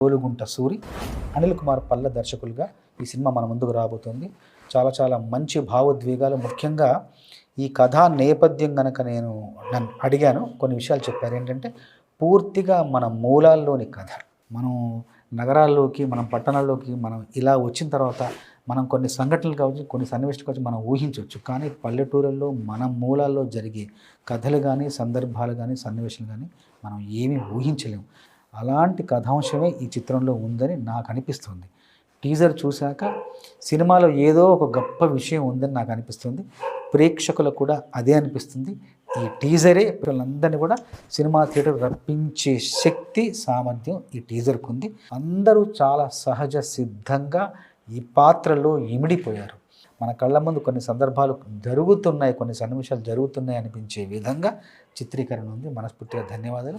గోలుగుంట సూరి అనిల్ కుమార్ పల్ల దర్శకులుగా ఈ సినిమా మన ముందుకు రాబోతుంది. చాలా చాలా మంచి భావోద్వేగాలు. ముఖ్యంగా ఈ కథా నేపథ్యం కనుక నేను నన్ను అడిగాను కొన్ని విషయాలు చెప్పారు. ఏంటంటే పూర్తిగా మన మూలాల్లోని కథ. మనం నగరాల్లోకి మనం పట్టణాల్లోకి మనం ఇలా వచ్చిన తర్వాత మనం కొన్ని సంఘటనలు కావచ్చు కొన్ని సన్నివేశాలు కావచ్చు మనం ఊహించవచ్చు. కానీ పల్లెటూరుల్లో మన మూలాల్లో జరిగే కథలు కానీ సందర్భాలు కానీ సన్నివేశాలు కానీ మనం ఏమీ ఊహించలేము అలాంటి కథాంశమే ఈ చిత్రంలో ఉందని నాకు అనిపిస్తుంది. టీజర్ చూశాక సినిమాలో ఏదో ఒక గొప్ప విషయం ఉందని నాకు అనిపిస్తుంది. ప్రేక్షకులకు కూడా అదే అనిపిస్తుంది. ఈ టీజరే పిల్లలందరినీ కూడా సినిమా థియేటర్ రప్పించే శక్తి సామర్థ్యం ఈ టీజర్కు ఉంది. అందరూ చాలా సహజ సిద్ధంగా ఈ పాత్రలో ఇమిడిపోయారు. మన కళ్ళ ముందు కొన్ని సందర్భాలు జరుగుతున్నాయి కొన్ని సన్నివేశాలు జరుగుతున్నాయి అనిపించే విధంగా చిత్రీకరణ ఉంది. మనస్ఫూర్తిగా ధన్యవాదాలు.